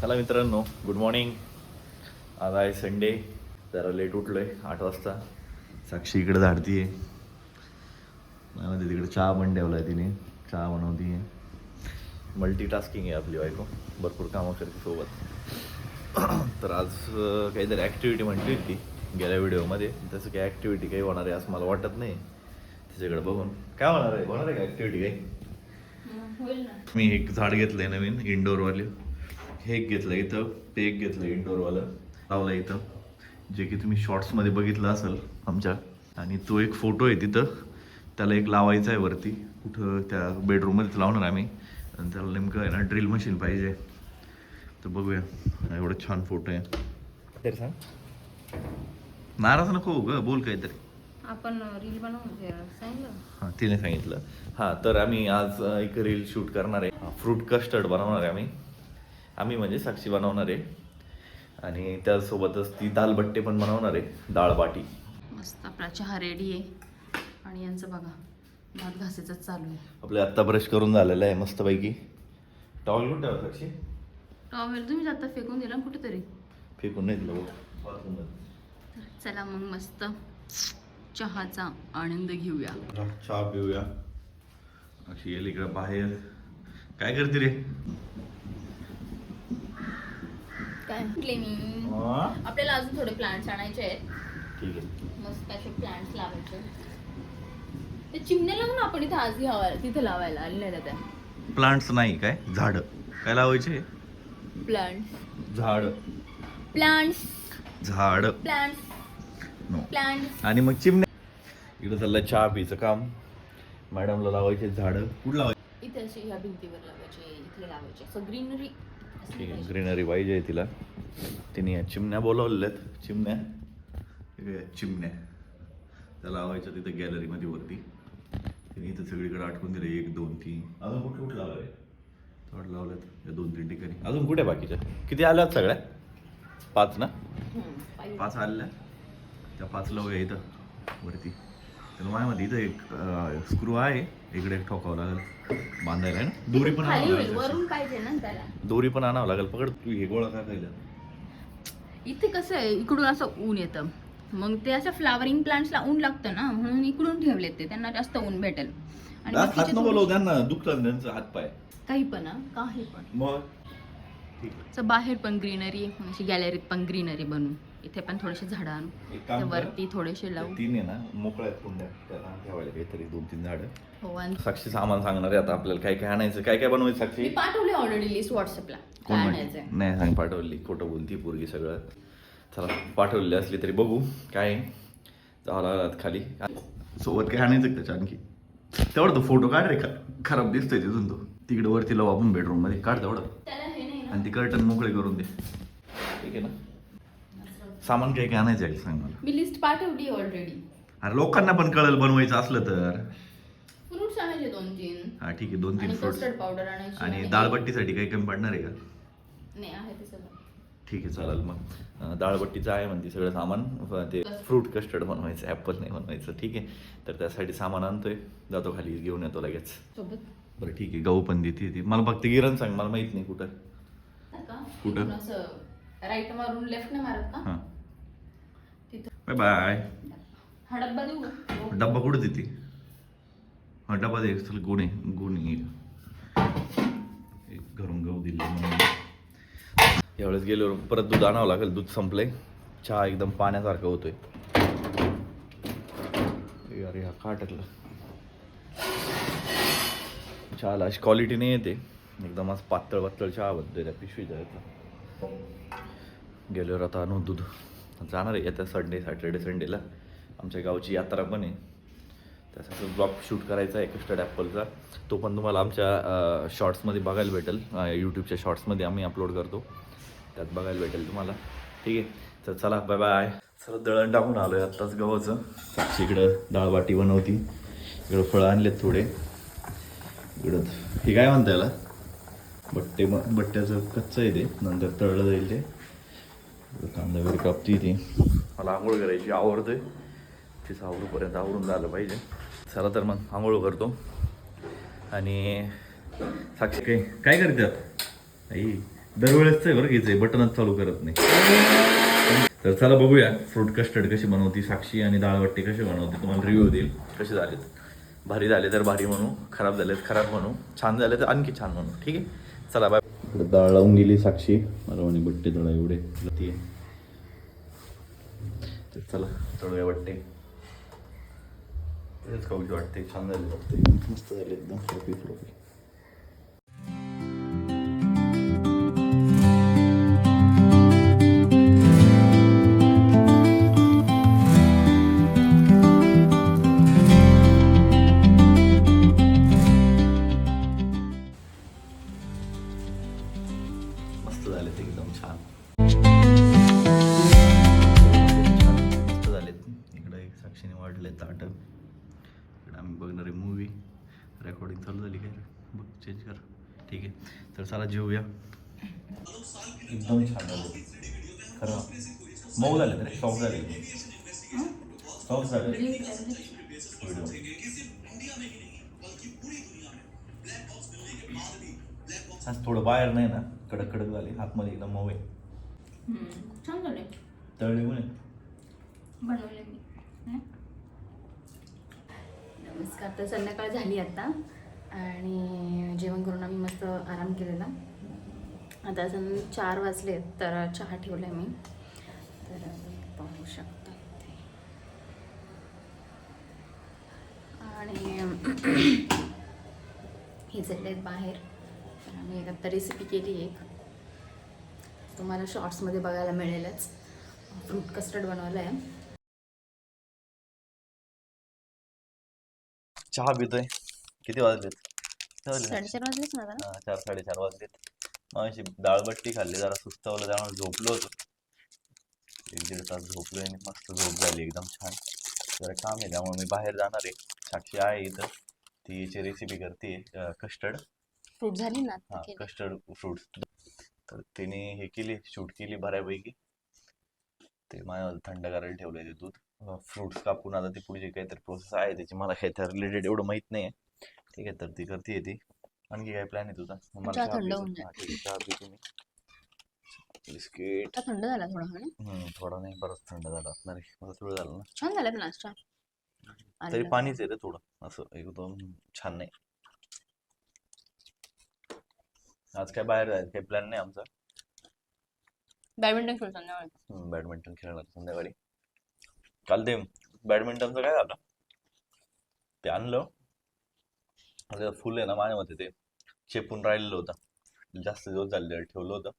चला मित्रांनो good morning आज आहे संडे जरा लेट उठलोय आठ वाजता. साक्षी इकडे झाडतीये म्हणते तिकडे चहा पण ठेवलाय तिने. चहा बनवतीये. मल्टीटास्किंग आहे आपली बायको. भरपूर कामं करते सोबत. तर आज काहीतरी ॲक्टिव्हिटी म्हटली होती गेल्या व्हिडिओमध्ये तसं काही ॲक्टिव्हिटी काही होणार आहे असं मला वाटत नाही. तिच्याकडे बघून. काय होणार आहे? होणार आहे का ॲक्टिव्हिटी काही? मी एक झाड घेतलंय नवीन इंडोरवाले हे एक घेतलं इथं ते एक घेतलं इंडोरवालं लावलं इथं. जे की तुम्ही शॉर्ट्समध्ये बघितलं असेल आमच्या. आणि तो एक फोटो आहे तिथं. त्याला एक लावायचा आहे वरती. कुठं त्या बेडरूममध्येच लावणार आम्ही. आणि त्याला नेमकं आहे ना ड्रिल मशीन पाहिजे. तर बघूया. एवढं छान फोटो आहे. तरी सांग. नाराज नको हो ग बोल काहीतरी. आपण रील बनवून सांगितलं. हां तिने सांगितलं. हां तर आम्ही आज एक रील शूट करणार आहे. फ्रूट कस्टर्ड बनवणार आहे आम्ही. आम्ही म्हणजे साक्षी बनवणार आहे. आणि त्यासोबतच ती दाल बट्टे पण बनवणार आहे डाळ बाटी. मस्त आपला चहा रेडी आहे. आणि यांचं बघा भात घासायचं चालू आहे. आपले आत्ता ब्रश करून झालेलं आहे मस्तपैकी. टॉवेल कुठे ठेवा साक्षी. टॉवेल तुम्ही आता फेकून दिला ना कुठेतरी? फेकून नाही दिलं. तर चला मग मस्त चहाचा आनंद घेऊया. चहा पिऊया. अशी येईल इकडं बाहेर. काय करते रे? काय? म्हटले मी? आपल्याला अजून थोडे प्लांट्स आणायचे आहेत. ठीक आहे. मस्त असे प्लांट्स लावायचे. ते चिमण्या लावून आपण इथे आज घ्यावा तिथे लावायला आले नाही त्या प्लांट्स नाही काय? झाड. काय लावायचे? प्लांट्स झाड. प्लांट्स झाड. प्लांट्स नो प्लांट्स आणि मग चिमण्या इकडं चाललंय चहा पिचं काम. मॅडमला लावायचे झाडं. कुठं लावायचे? इथे असे ह्या भिंतीवर लावायचे इथे लावायचे. असं ग्रीनरी ठीक आहे ग्रीनरी पाहिजे तिला. तिने या चिमण्या बोलावलेल्या आहेत चिमण्या चिमण्या. त्या लावायच्या तिथं गॅलरीमध्ये वरती. तिने इथं सगळीकडे आठवून दिले एक दोन तीन. अजून कुठे कुठे लावलंय? थोडं लावल्यात या दोन तीन ठिकाणी. अजून कुठे बाकीच्या? किती आल्यात सगळ्या? पाच ना? पाच. आलेल्या त्या पाच लावूया इथं. वरती. त्याला माझ्यामध्ये इथं एक स्क्रू आहे इकडे एक ठोकावं लागेल बांधायला आहे ना दोरी पण खाली आणावं होईल लागेल वरून पाहिजे ना त्याला दोरी पण आणावं लागेल पकड तू हे गोळा काय खायला इथे कसं आहे इकडून असं ऊन येतं मग ते असं फ्लावरिंग प्लांट्सला ऊन लागतं ना म्हणून इकडून ठेवलेत ते त्यांना जास्त ऊन भेटेल आणि हात बाकीचे नको थोडे- त्यांना दुखतात त्यांचं हात पाय काही पण हा, काही पण मग ठीक आहे असं बाहेर पण ग्रीनरी अशी गॅलरीत पण ग्रीनरी बनून इथे पण थोडेसे झाडं आणू. वरती थोडेसे लावू. तीन आहे ना मोकळ्या कुंड्या. त्याला ठेवायला काहीतरी दोन तीन झाडं. हो आणि साक्षी सामान सांगणार आहे आता आपल्याला काय काय आणायचं काय काय बनवायचं मी साक्षी पाठवले ऑलरेडी लिस्ट व्हॉट्सअपला काय? आणायचंय? नाही सांग पाठवली. खोटं बोलती पोरगी सगळं. चला पाठवलेली असली तरी बघू काय. जावं खाली. सोबत काय आणायचं त्याच्या आणखी? तेवढं तो फोटो काढ रे खराब दिसतोय तिथून तो. तिकडे वरती लावू आपण बेडरूममध्ये. काढ तेवढं. हे आणि ती कर्टन मोकळे करून दे. ठीक आहे ना? सामान काय काय आणायचं आहे सांग मला? मी लिस्ट पाठवली ऑलरेडी अरे लोकांना पण कळेल बनवायचं असलं तर. फ्रुट्स आणायचे दोन तीन. हा ठीक आहे दोन तीन आणि फ्रुट्स कस्टर्ड पावडर आणायची आणि दाळबट्टीसाठी काही कमी पडणार आहे का? नाही आहे ते सगळं. ठीक आहे चालेल मग. अं, दाळबट्टीचं आहे म्हणते सगळं सामान. ते फ्रूट कस्टर्ड बनवायचं ॲपल नाही बनवायचं ठीक आहे. तर त्यासाठी सामान आणतोय. जातो खाली घेऊन येतो लगेच. सोबत. बरं ठीक आहे गहू पण देते ती. मला फक्त गिरण सांग मला माहीत नाही कुठं. का? कुठं? असं राईट मारून लेफ्ट नाही मारत का? हां. बाय बाय हा डब्बा देऊ? का? डब्बा कुठं देते? हा डबा दे चल गुण आहे गुण. आहे. एक घरून गहू दिले यावेळेस गेल्यावर परत दूध आणावं लागेल दूध संपलंय. चहा एकदम पाण्यासारखं होतोय. ए अरे हा का टाकलं चहाला अशी क्वालिटी नाही येते. एकदम असं पातळ पातळ चहा बनतोय त्या पिशवीच्या यातला. गेल्यावर आता आणू दूध. जाणार आहे. येत्या संडे सॅटर्डे संडेला आमच्या गावची यात्रा पण आहे. त्यासाठी ब्लॉग शूट करायचा आहे कस्टर्ड ॲपलचा तो पण तुम्हाला आमच्या शॉर्ट्समध्ये बघायला भेटेल. यूट्यूबच्या शॉर्ट्समध्ये आम्ही अपलोड करतो. त्यात बघायला भेटेल तुम्हाला. ठीक आहे? तर चला बाय बाय चला दळण टाकून आलो आहे आत्ताच गव्हाचं. साक्षी इकडं डाळबाटी बनवती. इकडं फळं आणलेत थोडे. इकडं हे काय म्हणता याला? बट्टे बट्ट्याचं कच्चं आहे ते. नंतर तळलं जाईल ते. कांदा वगैरे कापती ती. मला आंघोळ करायची आवडते तिचं आवरूपर्यंत आवरून झालं पाहिजे. चला तर मग आंघोळ करतो. आणि साक्षी काय काय करतात आई दरवेळेस बरं घ्यायचंय बटनच चालू करत नाही. तर चला बघूया फ्रूट कस्टर्ड कशी बनवती साक्षी आणि डाळवट्टी कशी बनवते तुम्हाला रिव्ह्यू देईल. कसे झालेत? भारी झाले तर भारी म्हणू खराब झाले तर खराब म्हणू. छान झाले तर आणखी छान म्हणू ठीक आहे? चला बाय डाळ लावून गेली साक्षी. मला म्हणे बट्टे दळा एवढे. ती तर चला दळूया बट्टे. तेच खाऊची वाटते छान झाले वाटते मस्त झाले एकदम फ्लोपी फ्लोपी चेंज कर. ठीक आहे. तर चला जेऊया. एकदम छान झाले. खरं. मऊ झाले रे सॉफ्ट झाले. सॉफ्ट झाले. व्हिडिओ आज थोडं बाहेर नाही ना. कडक कडक झाले. आतमध्ये एकदम मऊ आहे. छान झाले तळले म्हणे बनवले मी. हं? नमस्कार. तर संध्याकाळ झाली आता. आणि जेवण करून आम्ही मस्त आराम केलेला. आता अजून चार वाजले तर चहा ठेवला मी. तर पाहू शकता आणि हे चालले आहेत बाहेर. तर आम्ही आता रेसिपी केली एक. तुम्हाला शॉर्ट्समध्ये बघायला मिळेलच. फ्रूट कस्टर्ड बनवलं आहे चहा पितोय. किती वाजलेत? किती वाजले? साडेचार वाजलेच ना आता? हा, चार साडेचार वाजलेत. अशी डाळबट्टी खाल्ली जरा सुस्तावलं त्यामुळे झोपलो होतो. एक दीड तास झोपलोय आणि मस्त झोप झाली एकदम छान. जरा काम आहे त्यामुळे मी बाहेर जाणार आहे. साक्षी आहे इथं. ती याची रेसिपी करते कस्टर्ड फ्रूट झाली ना हा केली. कस्टर्ड फ्रुट्स तर तिने हे केली शूट केली बऱ्यापैकी. ते माझ्या थंड करायला ठेवलंय ते दूध. फ्रुट्स कापून आता ती पुढची काहीतरी प्रोसेस आहे त्याची मला काही रिलेटेड एवढं माहीत नाही आहे ठीक आहे तर ती करते ती. आणखी काय प्लॅन आहे तुझा? मला चहा चहा थंड पितो. होऊन हा, ठीक आहे, चहा पितो मी बिस्किट. आता थंड झाला थोडा हा ना? हम्म, थोडा नाही बरंच थंड झाला असणार आहे. थोडं झालं ना. छान झाला नाश्ता तरी आणला. पाणीच आहे रे थोडं. असं एकदम छान नाही. आज काय बाहेर जायचं काही प्लॅन नाही आमचा? बॅडमिंटन खेळतो संध्याकाळी. बॅडमिंटन खेळणार संध्याकाळी. काल ते बॅडमिंटनचं काय झालं? ते आणलं. आणि ते फुल आहे ना माझ्या मते ते. चेपून राहिलेलं होतं. जास्त दिवस झाले ठेवलं होतं.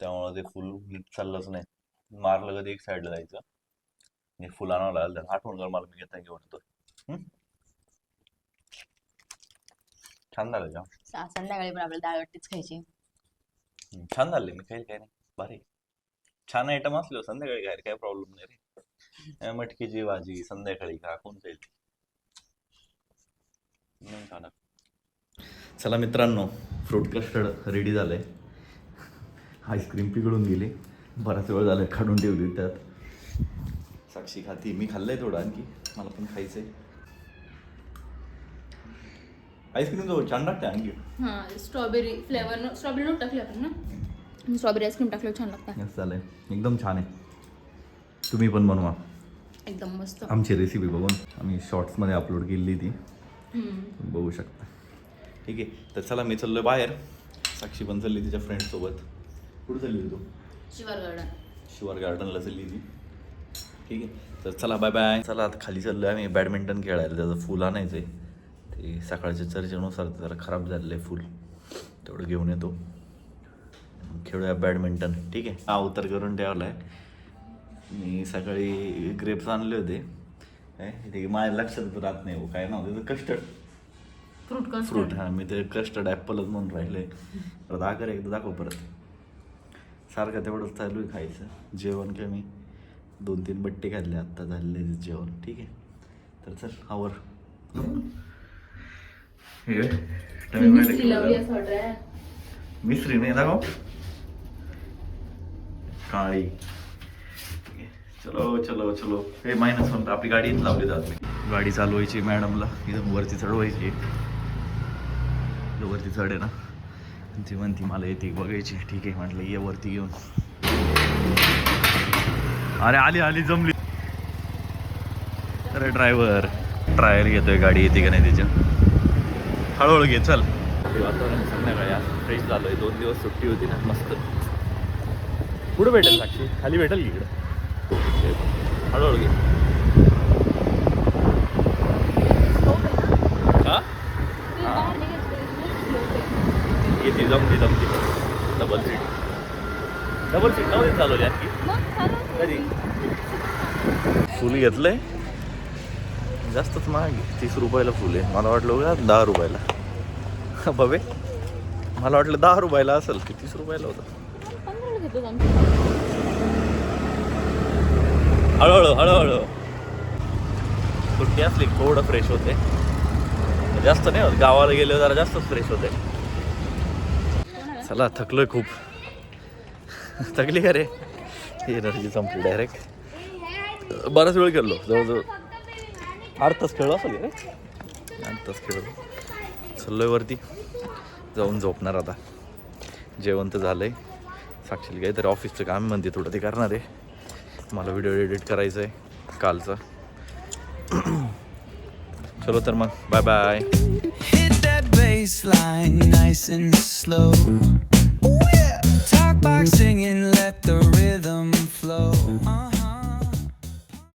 त्यामुळे ते फुल नीट चाललंच नाही. मारलं कधी एक साईडला जायचं. आणि फुल आणावं लागलं आठवण कर मला मी घेता घेऊन येतो? छान झालं का? संध्याकाळी पण आपल्याला डाळ वाटीच खायची. छान झाले. मी काही काय नाही. भारी. छान आयटम असलो संध्याकाळी काय काय प्रॉब्लेम नाही रे. मटकीची भाजी संध्याकाळी का कोण जाईल नाही चला मित्रांनो फ्रूट कस्टर्ड रेडी झालंय आईस्क्रीम पिघळून गेली. बराच वेळ झालाय काढून ठेवली त्यात. साक्षी खाती. मी खाल्लंय थोडं आणखी. मला पण खायचंय. आईस्क्रीम जो छान लागते आणखी. हा स्ट्रॉबेरी फ्लेवर स्ट्रॉबेरी नोट टाकली आपण ना? स्ट्रॉबेरी आईस्क्रीम टाकलं छान लागतं झालंय एकदम छान आहे. तुम्ही पण बनवा. एकदम मस्त. आमची रेसिपी बघून. आम्ही शॉर्ट्समध्ये अपलोड केली ती. बघू शकता. ठीक आहे तर चला मी चाललोय बाहेर. साक्षी पण चालली तिच्या फ्रेंडसोबत कुठं चालली होती तू? शिवार गार्डन. शिवर गार्डनला चालली ती ठीक आहे तर चला बाय बाय चला आता खाली चाललोय आम्ही बॅडमिंटन खेळायला. त्याचं फुल आणायचं आहे ते सकाळच्या चर्चेनुसार ते जरा खराब झालेलं आहे फुल. तेवढं घेऊन येतो. खेळूया बॅडमिंटन ठीक आहे. हा उतर करून ठेवला आहे मी सकाळी ग्रेप्स आणले होते. काय ते माझ्या लक्षात राहत नाही हो, काय नाव त्याचं कस्टर्ड फ्रूट कस्टर्ड फ्रूट हा मी ते कस्टर्ड ॲपलच म्हणून राहिले. परत आकर एकदा दाखव परत. सारखं तेवढंच चालू आहे खायचं. जेवण काय मी दोन तीन बट्टे खाल्ले आत्ता झाले जेवण. ठीक आहे. तर चल आवर. हे मिस्त्री लावली मिस्त्री नाही दाखव. काळी. चलो चलो चलो. हे मायनस म्हणतो आपली गाडी लावली जाते गाडी चालवायची मॅडमला इथं वरती चढवायची. वरती चढ आहे ना. ती म्हणती मला येते बघायची. ठीक आहे म्हटलं ये वरती घेऊन अरे आली आली जमली. अरे ड्रायव्हर ट्रायल घेतोय गाडी येते का नाही त्याच्या? हळूहळू घे चल. वातावरण संध्याकाळी आज फ्रेश झालोय. दोन दिवस सुट्टी होती ना मस्त. कुठं भेटेल साक्षी? खाली भेटेल की इकडं हळूहळू घे हा येते जमते जमते डबल सीट डबल सीट नव्हती चालवली आणखी कधी फुल घेतलंय जास्तच महाग आहे तीस रुपयाला फुल आहे मला वाटलं का दहा रुपयाला बबे मला वाटलं दहा रुपयाला असेल की तीस रुपयाला होतं हळूहळू हळूहळू. सुट्टी असली थोडं फ्रेश होते. जास्त नाही होत गावाला गेले जरा जास्तच फ्रेश होते. चला थकलोय खूप. थकली का रे? एनर्जी संपली डायरेक्ट बराच वेळ खेळलो जवळजवळ आठ तास खेळलो असेल रे? आठ तास खेळलो. चाललोय वरती. जाऊन झोपणार आता. जेवण तर झालंय. साक्षीला काहीतरी ऑफिसचं काम म्हणते थोडं ते करणार आहे. मला व्हिडिओ एडिट करायचं आहे कालचा चलो तर मग bye bye Hit that bass line nice and slow. Ooh, yeah. Talk box singing, let the rhythm